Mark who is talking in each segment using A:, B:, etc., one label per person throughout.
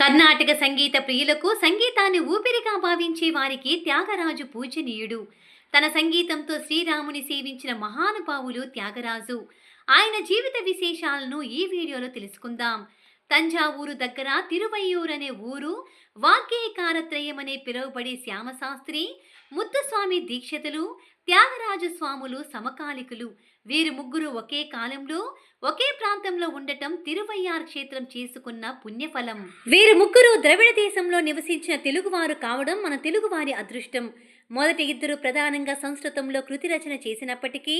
A: కర్ణాటక సంగీత ప్రియులకు సంగీతాన్ని ఊపిరిగా భావించే వారికి త్యాగరాజు పూజనీయుడు. తన సంగీతంతో శ్రీరాముని సేవించిన మహానుభావులు త్యాగరాజు. ఆయన జీవిత విశేషాలను ఈ వీడియోలో తెలుసుకుందాం. తంజావూరు దగ్గర తిరువయ్యూరు అనే ఊరు వాగ్గేయకారత్రయం అనే పిలువబడే శ్యామశాస్త్రి ముత్తుస్వామి దీక్షితులు త్యాగరాజు స్వాములు సమకాలికులు. వీరు ముగ్గురు ఒకే కాలంలో ఒకే ప్రాంతంలో ఉండటం తిరువయ్యార్ క్షేత్రం చేసుకున్న పుణ్యఫలం. వీరు ముగ్గురు ద్రవిడ దేశంలో నివసించిన తెలుగువారు కావడం మన తెలుగువారి అదృష్టం. మొదటి ఇద్దరు ప్రధానంగా సంస్కృతంలో కృతి రచన చేసినప్పటికీ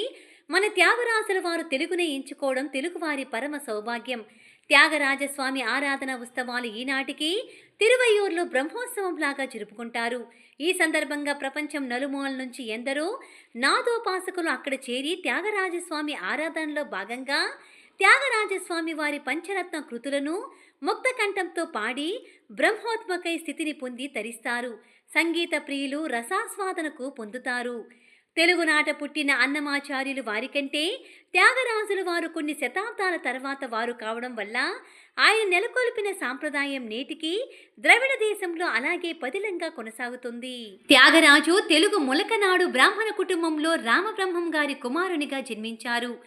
A: మన త్యాగరాజుల వారు తెలుగునే ఎంచుకోవడం తెలుగువారి పరమ సౌభాగ్యం. త్యాగరాజస్వామి ఆరాధన ఉత్సవాలు ఈనాటికి తిరువయ్యూరులో బ్రహ్మోత్సవంలాగా జరుపుకుంటారు. ఈ సందర్భంగా ప్రపంచం నలుమూల నుంచి ఎందరో నాదోపాసకులు అక్కడ చేరి త్యాగరాజస్వామి ఆరాధనలో భాగంగా త్యాగరాజస్వామి వారి పంచరత్న కృతులను ముక్త కంఠంతో పాడి బ్రహ్మోత్మకై స్థితిని పొంది తరిస్తారు. సంగీత ప్రియులు రసాస్వాదనకు పొందుతారు. తెలుగునాట పుట్టిన అన్నమాచార్యులు వారికంటే త్యాగరాజుల వారు కొన్ని శతాబ్దాల తర్వాత వారు కావడం వల్ల ఆయన నెలకొల్పిన సాంప్రదాయం నేటికి ద్రవిడ దేశంలో అలాగే పదిలంగా కొనసాగుతుంది. త్యాగరాజు తెలుగు ములకనాడు బ్రాహ్మణ కుటుంబంలో రామబ్రహ్మం గారి కుమారునిగా జన్మించారు.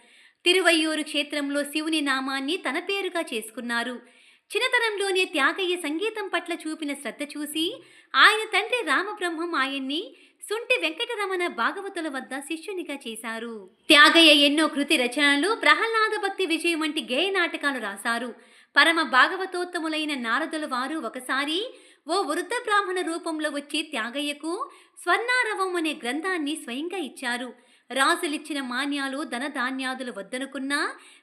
A: తిరువయ్యూరు క్షేత్రంలో శివుని నామాన్ని తన పేరుగా చేసుకున్నారు. చిన్నతనంలోనే త్యాగయ్య సంగీతం పట్ల చూపిన శ్రద్ధ చూసి ఆయన తండ్రి రామబ్రహ్మం ఆయన్ని సుంటి వెంకటరమణ భాగవతుల వద్ద శిష్యునిగా చేశారు. త్యాగయ్య ఎన్నో కృతి రచనలు ప్రహ్లాద భక్తి విజయం వంటి గేయ నాటకాలు రాశారు. పరమ భాగవతోత్తములైన నారదుల వారు ఒకసారి ఓ వృద్ధ బ్రాహ్మణ రూపంలో వచ్చి త్యాగయ్యకు స్వర్ణారవం అనే గ్రంథాన్ని స్వయంగా ఇచ్చారు. రాజులిచ్చిన మాన్యాలు ధనధాన్యాదులు వద్దనుకున్నా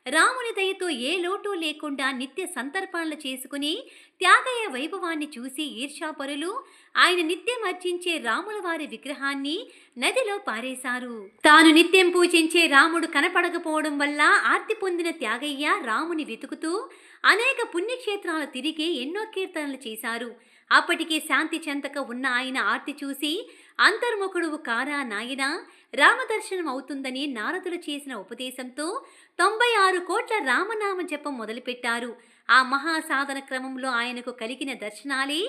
A: రాముని దయతో ఏ లోటు లేకుండా నిత్య సంతర్పణలు చేసుకుని త్యాగయ్య వైభవాన్ని చూసి ఈర్షాపరులు ఆయన నిత్యం అర్చించే రాముల వారి విగ్రహాన్ని నదిలో పారేశారు. తాను నిత్యం పూజించే రాముడు కనపడకపోవడం వల్ల ఆర్తి పొందిన త్యాగయ్య రాముని వెతుకుతూ అనేక పుణ్యక్షేత్రాలు తిరిగి ఎన్నో కీర్తనలు చేశారు. అప్పటికే శాంతి చెంతక ఉన్న ఆయన ఆర్తి చూసి అంతర్ముఖుడువు కారా నాయనా? రామదర్శనం అవుతుందని నారదులు చేసిన ఉపదేశంతో తొంభై ఆరు కోట్ల రామనామ జపం మొదలుపెట్టారు. ఆ మహాసాధన క్రమంలో ఆయనకు కలిగిన దర్శనాలే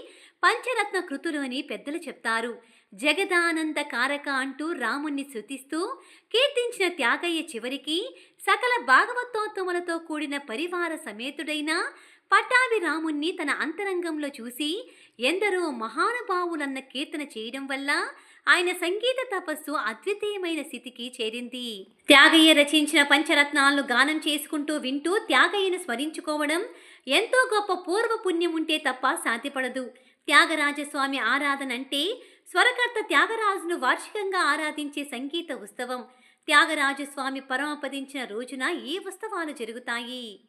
A: పంచరత్న కృతులు అని పెద్దలు చెప్తారు. జగదానంద కారక అంటూ రాముణ్ణి శృతిస్తూ కీర్తించిన త్యాగయ్య చివరికి సకల భాగవతోత్తములతో కూడిన పరివార సమేతుడైన పట్టాభి రాముణ్ణి తన అంతరంగంలో చూసి ఎందరో మహానుభావులన్న కీర్తన చేయడం వల్ల ఆయన సంగీత తపస్సు అద్వితీయమైన స్థితికి చేరింది. త్యాగయ్య రచించిన పంచరత్నాలను గానం చేసుకుంటూ వింటూ త్యాగయ్యను స్మరించుకోవడం ఎంతో గొప్ప పూర్వపుణ్యం ఉంటే తప్ప సాధ్యపడదు. త్యాగరాజస్వామి ఆరాధన అంటే స్వరకర్త త్యాగరాజును వార్షికంగా ఆరాధించే సంగీత ఉత్సవం. త్యాగరాజస్వామి పరమపదించిన రోజున ఈ ఉత్సవాలు జరుగుతాయి.